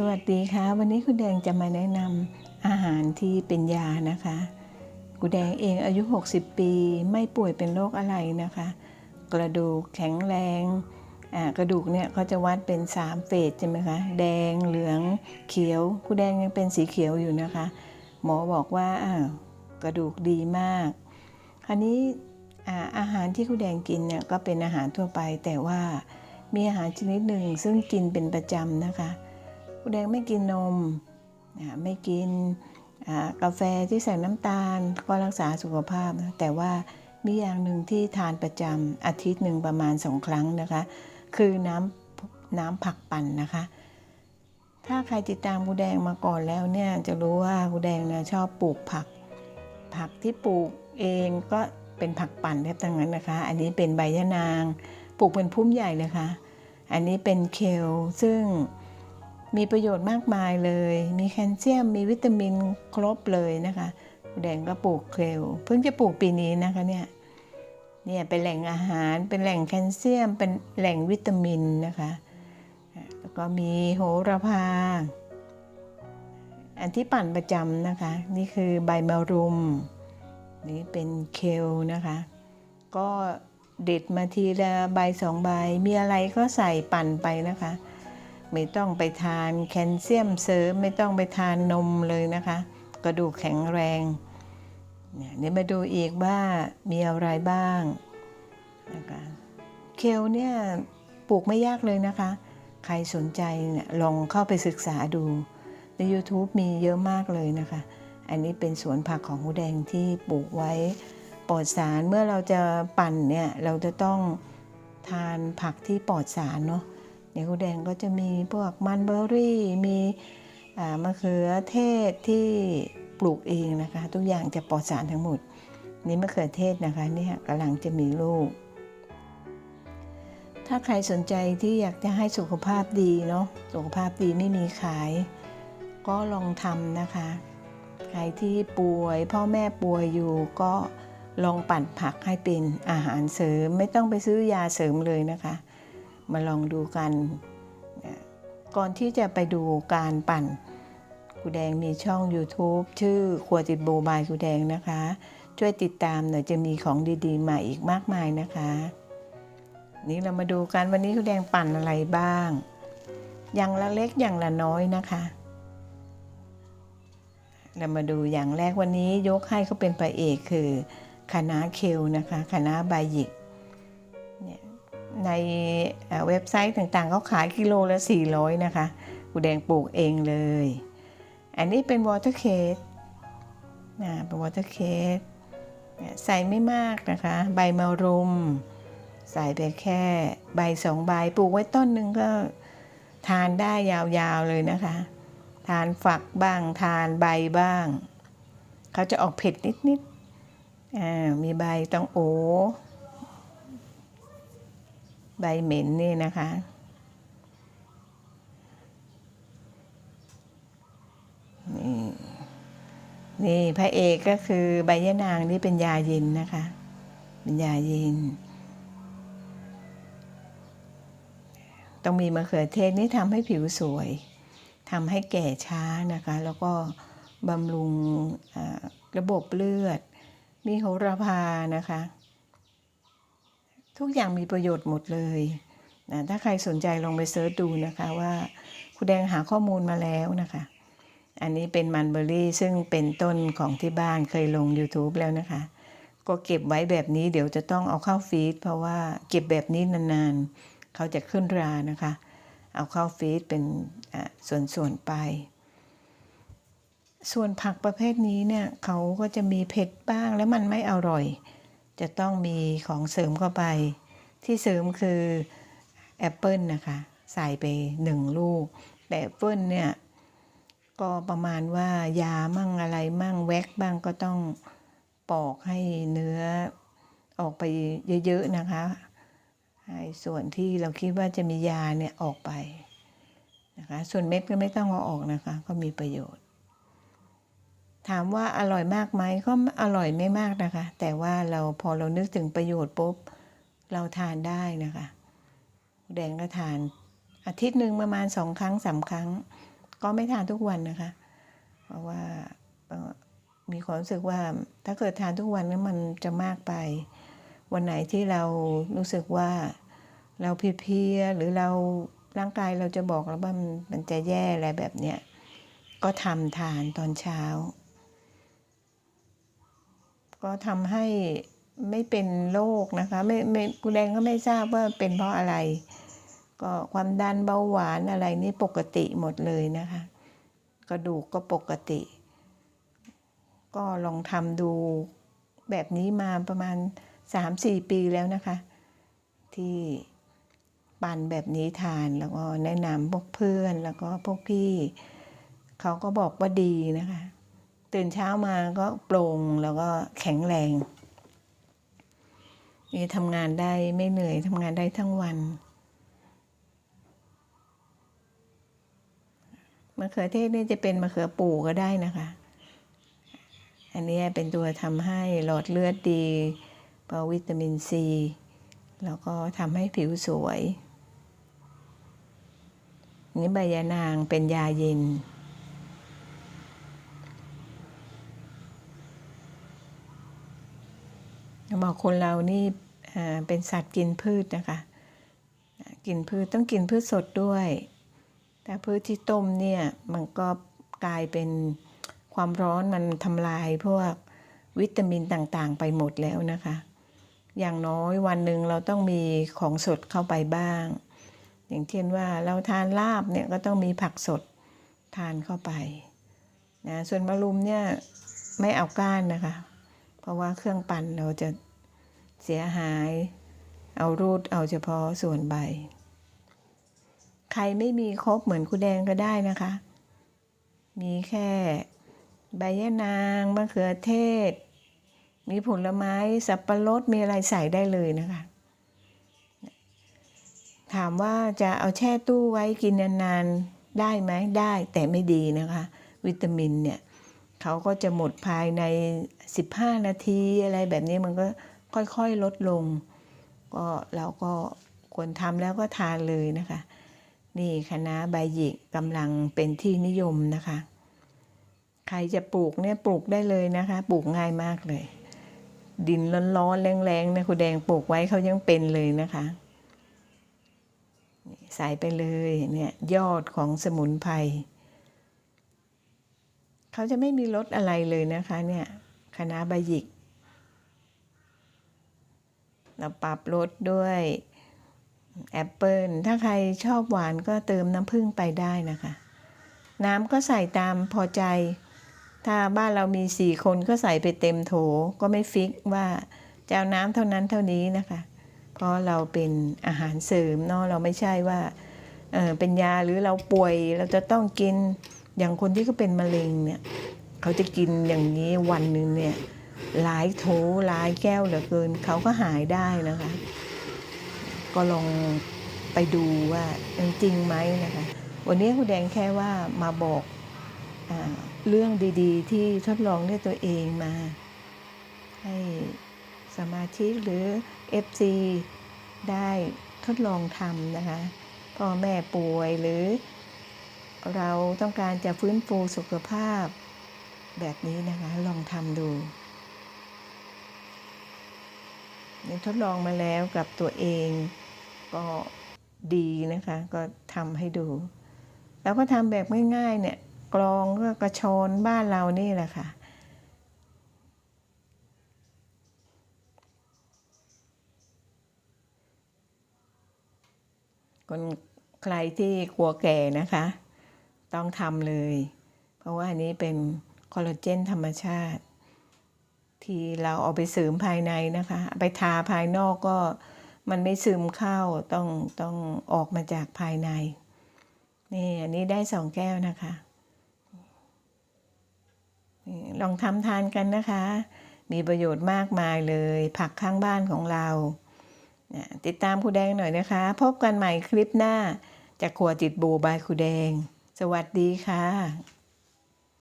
สวัสดีค่ะ วันนี้คุณแดงจะมาแนะนำอาหารที่เป็นยานะคะคุณแดงเองอายุ 60 ปีไม่ป่วยเป็นโรคอะไรนะคะ กระดูกแข็งแรงกระดูกเนี่ยเขาจะวัดเป็น 3 เฟสใช่ไหมคะแดงเหลืองเขียวคุณแดงยังเป็นสีเขียวอยู่นะคะ หมอบอกว่ากระดูกดีมาก คราวนี้อาอาหารที่คุณแดงกินเนี่ยก็เป็นอาหารทั่วไป แต่ว่ามีอาหารชนิดหนึ่งซึ่งกินเป็นประจำนะคะ คุณแดงไม่กินนมไม่กินกาแฟที่ใส่น้ำตาลก็รักษาสุขภาพนะแต่ว่ามีอย่างหนึ่งที่ทานประจำอาทิตย์หนึ่งประมาณสองครั้งนะคะ คือน้ำน้ำผักปั่นนะคะ ถ้าใครติดตามกูแดงมาก่อนแล้วเนี่ยจะรู้ว่ากูแดงเนี่ยชอบปลูกผัก ผักที่ปลูกเองก็เป็นผักปั่นแทบทั้งนั้นนะคะ อันนี้เป็นใบยะนาง ปลูกเป็นพุ่มใหญ่เลยค่ะอันนี้เป็นเคลซึ่ง มีประโยชน์มากมายเลย มีแคลเซียม มีวิตามินครบเลยนะคะแดงก็ปลูกเคลเพิ่งจะปลูกปีนี้นะคะเนี่ย เนี่ยเป็นแหล่งอาหาร เป็นแหล่งแคลเซียม เป็นแหล่งวิตามินนะคะอะแล้วก็มีโหระพา อันที่ปั่นประจำนะคะ นี่คือใบมะรุม นี่เป็นเคลนะคะ ก็เด็ดมาทีละใบสองใบ มีอะไรก็ใส่ปั่นไปนะคะ ไม่ต้องไปทานแคลเซียมเสริมไม่ต้องไปทานนมเลยนะคะ กระดูกแข็งแรงเนี่ยเดี๋ยวมาดูอีกว่ามีอะไรบ้างนะคะเคลเนี่ยปลูกไม่ยากเลยนะคะ ใครสนใจเนี่ยลองเข้าไปศึกษาดู ใน YouTube มีเยอะมากเลยนะคะ อันนี้เป็นสวนผักของหูแดงที่ปลูกไว้ปลอดสารเมื่อเราจะปั่นเนี่ยเราจะต้องทานผักที่ปลอดสารเนาะ ในหูแดงก็จะมีพวกมันเบอร์รี่ มีมะเขือเทศที่ปลูกเองนะคะ ทุกอย่างจะปลอดสารทั้งหมด นี่มะเขือเทศนะคะเนี่ยกำลังจะมีลูก ถ้าใครสนใจที่อยากจะให้สุขภาพดีเนาะสุขภาพดีไม่มีขาย ก็ลองทำนะคะ ใครที่ป่วยพ่อแม่ป่วยอยู่ก็ลองปั่นผักให้เป็นอาหารเสริมไม่ต้องไปซื้อยาเสริมเลยนะคะ มาลองดูกัน ก่อนที่จะไปดูการปั่นกูแดงมีช่อง YouTube ชื่อครัวติดโบบายกูแดงนะคะ ช่วยติดตามหน่อยจะมีของดีๆ มาอีกมากมายนะคะ นี่เรามาดูกันวันนี้กูแดงปั่นอะไรบ้าง อย่างละเล็กอย่างละน้อยนะคะเรามาดูอย่างแรกวันนี้ยกให้เขาเป็นพระเอกคือคณะเคลนะคะคณะบายิก ในเว็บไซต์ต่างๆเขาขายกิโลละ 400 นะคะกูแดงปลูกเองเลย อันนี้เป็นวอเตอร์เคสนะเป็นวอเตอร์เคสใส่ไม่มากนะคะ ใบมะรุม ใส่ไปแค่ใบสองใบปลูกไว้ต้นหนึ่งก็ทานได้ยาวๆเลยนะคะ ทานฝักบ้างทานใบบ้าง เขาจะออกเผ็ดนิดๆมีใบตองโอ ใบเหม็นนี่นะคะ นี่นี่พระเอกก็คือใบยะนางนี่เป็นยาเย็นนะคะ เป็นยาเย็น ต้องมีมะเขือเทศนี่ทำให้ผิวสวยทำให้แก่ช้านะคะ แล้วก็บำรุงระบบเลือด มีโหระพานะคะ ทุกอย่างมีประโยชน์หมดเลยนะถ้าใครสนใจลองไปเสิร์ชดูนะคะว่าคุณแดงหาข้อมูลมาแล้วนะคะ อันนี้เป็นมันเบอรี่ซึ่งเป็นต้นของที่บ้านเคยลง YouTube แล้วนะคะ ก็เก็บไว้แบบนี้เดี๋ยวจะต้องเอาเข้าฟีดเพราะว่าเก็บแบบนี้นานๆ เขาจะขึ้นรานะคะ เอาเข้าฟีดเป็นส่วนๆไป ส่วนผักประเภทนี้เนี่ยเขาก็จะมีเผ็ดบ้างแล้วมันไม่อร่อย จะต้องมีของเสริมเข้าไป ที่เสริมคือแอปเปิลนะคะ ใส่ไปหนึ่งลูก แต่แอปเปิลเนี่ยก็ประมาณว่ายามั่งอะไรมั่งแว็กบ้างก็ต้องปอกให้เนื้อออกไปเยอะๆนะคะให้ส่วนที่เราคิดว่าจะมียาเนี่ยออกไปนะคะ ส่วนเม็ดก็ไม่ต้องเอาออกนะคะ ก็มีประโยชน์ ถามว่าอร่อยมากไหมก็อร่อยไม่มากนะคะ แต่ว่าเราพอเรานึกถึงประโยชน์ปุ๊บ เราทานได้นะคะ แดงก็ทาน อาทิตย์หนึ่งประมาณสองครั้งสามครั้ง ก็ไม่ทานทุกวันนะคะ เพราะว่ามีความรู้สึกว่าถ้าเกิดทานทุกวันนั้นมันจะมากไป วันไหนที่เรารู้สึกว่าเราเพลียๆหรือเราร่างกายเราจะบอกแล้วว่ามันมันจะแย่อะไรแบบเนี้ยก็ทำทานตอนเช้า ก็ทำให้ไม่เป็นโรคนะคะไม่ไม่คุณแดงก็ไม่ทราบว่าเป็นเพราะอะไร ก็ความดันเบาหวานอะไรนี่ปกติหมดเลยนะคะ กระดูกก็ปกติ ก็ลองทำดูแบบนี้มาประมาณ 3-4 ปีแล้วนะคะ ที่ปั่นแบบนี้ทานแล้วก็แนะนำพวกเพื่อนแล้วก็พวกพี่ เขาก็บอกว่าดีนะคะ ตื่นเช้ามาก็โปร่งแล้วก็แข็งแรงนี่ทำงานได้ไม่เหนื่อยทำงานได้ทั้งวัน มะเขือเทศนี่จะเป็นมะเขือปู่ก็ได้นะคะ อันนี้เป็นตัวทำให้หลอดเลือดดีเพราะวิตามินซี แล้วก็ทำให้ผิวสวย นี่ใบยานางเป็นยาเย็น บอกคนเรานี่เป็นสัตว์กินพืชนะคะ กินพืชต้องกินพืชสดด้วย แต่พืชที่ต้มเนี่ยมันก็กลายเป็นความร้อนมันทำลายพวกวิตามินต่างๆ ไปหมดแล้วนะคะ อย่างน้อยวันหนึ่งเราต้องมีของสดเข้าไปบ้าง อย่างเช่นว่าเราทานลาบเนี่ยก็ต้องมีผักสดทานเข้าไปนะส่วนมะรุมเนี่ยไม่เอาก้านนะคะ เพราะว่าเครื่องปั่นเราจะ เสียหาย เอารูดเอาเฉพาะส่วนใบ ใครไม่มีครบเหมือนคุณแดงก็ได้นะคะ มีแค่ใบยะนางมะเขือเทศ มีผลไม้สับปะรดมีอะไรใส่ได้เลยนะคะ ถามว่าจะเอาแช่ตู้ไว้กินนานๆได้ไหมได้แต่ไม่ดีนะคะ วิตามินเนี่ยเขาก็จะหมดภายใน 15 นาทีอะไรแบบนี้มันก็ ค่อยๆลดลง ก็เราก็ควรทำแล้วก็ทานเลยนะคะ นี่คณะใบหยิกกำลังเป็นที่นิยมนะคะ ใครจะปลูกเนี่ยปลูกได้เลยนะคะ ปลูกง่ายมากเลย ดินร้อนๆแรงๆนะคุณแดงปลูกไว้เขายังเป็นเลยนะคะนี่ใส่ไปเลยเนี่ยยอดของสมุนไพรเขาจะไม่มีรสอะไรเลยนะคะเนี่ยคณะใบหยิก เราปรับรสด้วยแอปเปิลถ้าใครชอบหวานก็เติมน้ำผึ้งไปได้นะคะ น้ำก็ใส่ตามพอใจ ถ้าบ้านเรามีสี่คนก็ใส่ไปเต็มโถก็ไม่ฟิกว่าจะเอาน้ำเท่านั้นเท่านี้นะคะเพราะเราเป็นอาหารเสริมเนาะเราไม่ใช่ว่าเเป็นยาหรือเราป่วยเราจะต้องกินอย่างคนที่เขาเป็นมะเร็งเนี่ย เขาจะกินอย่างนี้วันหนึ่งเนี่ย หลายโถหลายแก้วเหลือเกิน เขาก็หายได้นะคะ ก็ลองไปดูว่าจริงไหมนะคะ วันนี้คุณแดงแค่ว่ามาบอกอเรื่องดีๆ ที่ทดลองด้วยตัวเองมา ให้สมาชิกหรือ FC ได้ทดลองทำนะคะพ่อแม่ป่วยหรือเราต้องการจะฟื้นฟูสุขภาพแบบนี้นะคะ ลองทำดู ทดลองมาแล้วกับตัวเองก็ดีนะคะ ก็ทำให้ดู แล้วก็ทำแบบง่ายๆเนี่ยกรองก็กระชอนบ้านเรานี่แหละค่ะคนใครที่กลัวแก่นะคะ ต้องทำเลย เพราะว่าอันนี้เป็นคอลลาเจนธรรมชาติ ที่เราเอาไปเสริมภายในนะคะ ไปทาภายนอกก็มันไม่ซึมเข้าต้องต้องออกมาจากภายใน นี่อันนี้ได้สองแก้วนะคะลองทำทานกันนะคะ มีประโยชน์มากมายเลย ผักข้างบ้านของเรา ติดตามครูแดงหน่อยนะคะ พบกันใหม่คลิปหน้าจากครัวจิตบูบายครูแดง สวัสดีค่ะ